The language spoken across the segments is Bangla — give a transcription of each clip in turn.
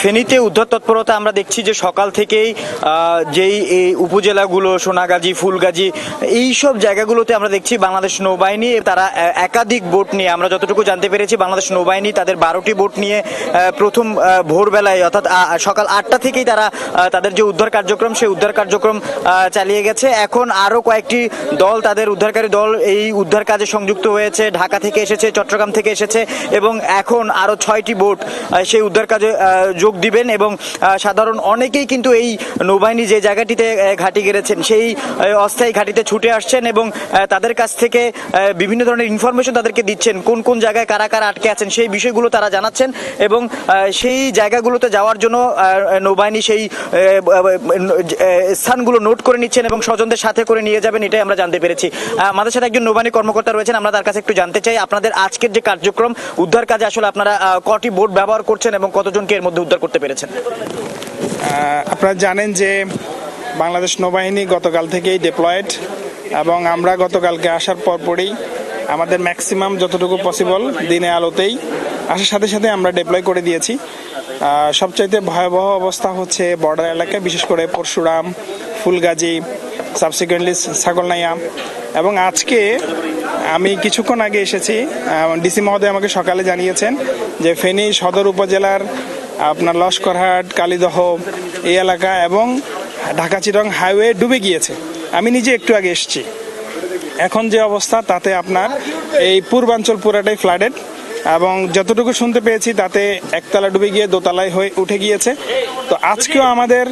ফেনীতে উদ্ধার তৎপরতা আমরা দেখছি যে সকাল থেকেই যেই এই উপজেলাগুলো, সোনাগাজী, ফুলগাজী, এই সব জায়গাগুলোতে আমরা দেখছি বাংলাদেশ নৌবাহিনী, তারা একাধিক বোট নিয়ে, আমরা যতটুকু জানতে পেরেছি, বাংলাদেশ নৌবাহিনী তাদের বারোটি বোট নিয়ে প্রথম ভোরবেলায়, অর্থাৎ সকাল আটটা থেকেই তারা তাদের যে উদ্ধার কার্যক্রম, সেই উদ্ধার কার্যক্রম চালিয়ে গেছে। এখন আরও কয়েকটি দল, তাদের উদ্ধারকারী দল এই উদ্ধার কাজে সংযুক্ত হয়েছে। ঢাকা থেকে এসেছে, চট্টগ্রাম থেকে এসেছে এবং এখন আরও ছয়টি বোট সেই উদ্ধার কাজে যোগ দিবেন এবং সাধারণ অনেকেই কিন্তু এই নৌবাহিনী যে জায়গাটিতে ঘাঁটি গেড়েছেন, সেই অস্থায়ী ঘাঁটিতে ছুটে আসছেন এবং তাদের কাছ থেকে বিভিন্ন ধরনের ইনফরমেশন তাদেরকে দিচ্ছেন, কোন কোন জায়গায় কারা কারা আটকে আছেন, সেই বিষয়গুলো তারা জানাচ্ছেন এবং সেই জায়গাগুলোতে যাওয়ার জন্য নৌবাহিনী সেই স্থানগুলো নোট করে নিচ্ছেন এবং স্বজনদের সাথে করে নিয়ে যাবেন, এটাই আমরা জানতে পেরেছি। আমাদের সাথে একজন নৌবাহিনী কর্মকর্তা রয়েছেন, আমরা তার কাছে একটু জানতে চাই, আপনাদের আজকের যে কার্যক্রম, উদ্ধার কাজে আসলে আপনারা কটি বোট ব্যবহার করছেন এবং কতজনকে এর মধ্যে উদ্ধার করতে পেরেছেন? আপনারা জানেন যে বাংলাদেশ নৌবাহিনী গতকাল থেকেই ডিপ্লয়েড এবং আমরা গতকালকে আসার পরপরই আমাদের ম্যাক্সিমাম যতটুকু পসিবল দিনে আলোতেই আসার সাথে সাথে আমরা ডিপ্লয় করে দিয়েছি। সবচাইতে ভয়াবহ অবস্থা হচ্ছে বর্ডার এলাকায় বিশেষ করে পরশুরাম, ফুলগাজী সাবসিকুয়েন্টলি ছাগলনাইয়া এবং আজকে আমি কিছুক্ষণ আগে এসেছি। ডিসি মহোদয় আমাকে সকালে জানিয়েছেন যে ফেনী সদর উপজেলার আপনার লস্করহাট, কালীদহ এই এলাকা এবং ঢাকা চিরং হাইওয়ে ডুবে গিয়েছে। আমি নিজে একটু আগে এসেছি। এখন যে অবস্থা, তাতে আপনার এই পূর্বাঞ্চল পুরাটাই ফ্লাডেড এবং যতটুকু শুনতে পেয়েছি, তাতে একতলা ডুবে গিয়ে দোতলায় হয়ে উঠে গিয়েছে। তো আজকেও আমাদের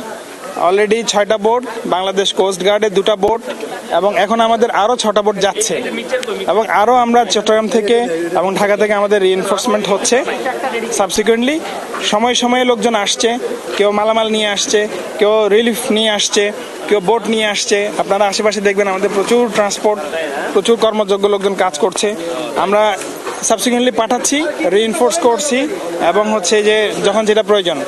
অলরেডি ছয়টা বোট বাংলাদেশ কোস্ট গার্ডের দুটা বোট এবং এখন আমাদের আরও ছটা বোট যাচ্ছে। এবং আরও আমরা চট্টগ্রাম থেকে এবং ঢাকা থেকে আমাদের রিএনফোর্সমেন্ট হচ্ছে। সাবসিকুয়েন্টলি সময় সময়ে লোকজন আসছে, কেউ মালামাল নিয়ে আসছে, কেউ রিলিফ নিয়ে আসছে, কেউ বোট নিয়ে আসছে। আপনারা আশেপাশে দেখবেন আমাদের প্রচুর ট্রান্সপোর্ট প্রচুর কর্মযোগ্য লোকজন কাজ করছে। আমরা সাবসিকুয়েন্টলি পাঠাচ্ছি রিইনফোর্স করছি এবং হচ্ছে যে যখন যেটা প্রয়োজন।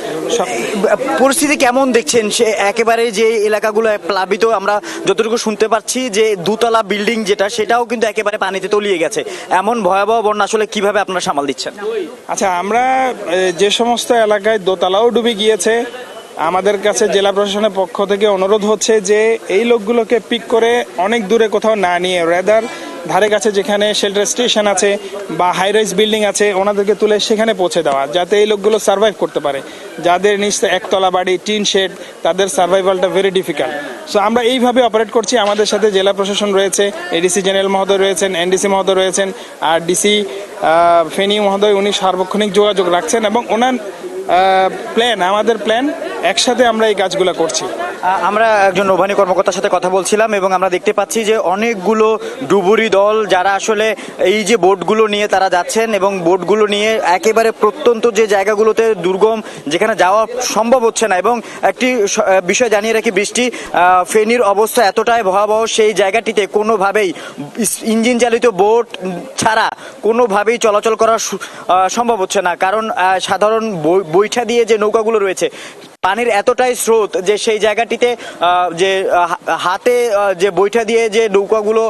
পরিস্থিতি কেমন দেখছেন? সে একেবারে যে এলাকাগুলো প্লাবিত, আমরা যতটুকু শুনতে পাচ্ছি যে দুতলা বিল্ডিং যেটা, সেটাও কিন্তু একেবারে পানিতে তলিয়ে গেছে। এমন ভয়াবহ বন্যা আসলে কীভাবে আপনারা সামাল দিচ্ছেন? আচ্ছা আমরা যে সমস্ত এলাকায় দোতলাও ডুবে গিয়েছে, আমাদের কাছে জেলা প্রশাসনের পক্ষ থেকে অনুরোধ হচ্ছে যে এই লোকগুলোকে পিক করে অনেক দূরে কোথাও না নিয়ে রেদার ধারে কাছে যেখানে শেল্টার স্টেশন আছে বা হাই রাইজ বিল্ডিং আছে, ওনাদেরকে তুলে সেখানে পৌঁছে দেওয়া, যাতে এই লোকগুলো সার্ভাইভ করতে পারে। যাদের নিচে একতলা বাড়ি, টিন শেড তাদের সার্ভাইভালটা ভেরি ডিফিকাল্ট সো আমরা এইভাবে অপারেট করছি। আমাদের সাথে জেলা প্রশাসন রয়েছে এডিসি জেনারেল মহোদয় রয়েছেন এনডিসি মহোদয় রয়েছেন আর ডিসি ফেনী মহোদয়, উনি সার্বক্ষণিক যোগাযোগ রাখছেন এবং ওনার প্ল্যান আমাদের প্ল্যান একসাথে আমরা এই কাজগুলো করছি। আমরা একজন নৌবাহিনী কর্মকর্তার সাথে কথা বলছিলাম এবং আমরা দেখতে পাচ্ছি যে অনেকগুলো ডুবুরি দল যারা আসলে এই যে বোটগুলো নিয়ে তারা যাচ্ছেন এবং বোটগুলো নিয়ে একেবারে প্রত্যন্ত যে জায়গাগুলোতে দুর্গম যেখানে যাওয়া সম্ভব হচ্ছে না এবং একটি বিষয় জানিয়ে রাখি বৃষ্টি ফেনীর অবস্থা এতটাই ভয়াবহ সেই জায়গাটিতে কোনোভাবেই ইঞ্জিন চালিত বোট ছাড়া কোনোভাবেই চলাচল করা সম্ভব হচ্ছে না। কারণ সাধারণ বৈঠা দিয়ে যে নৌকাগুলো রয়েছে, পানির এতটাই স্রোত যে সেই জায়গাটিতে যে হাতে যে বৈঠা দিয়ে যে নৌকাগুলো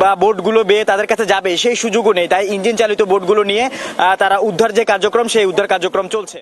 বা বোটগুলো বেয়ে তাদের কাছে যাবে, সেই সুযোগও নেই। তাই ইঞ্জিন চালিত বোটগুলো নিয়ে তারা উদ্ধার যে কার্যক্রম, সেই উদ্ধার কার্যক্রম চলছে।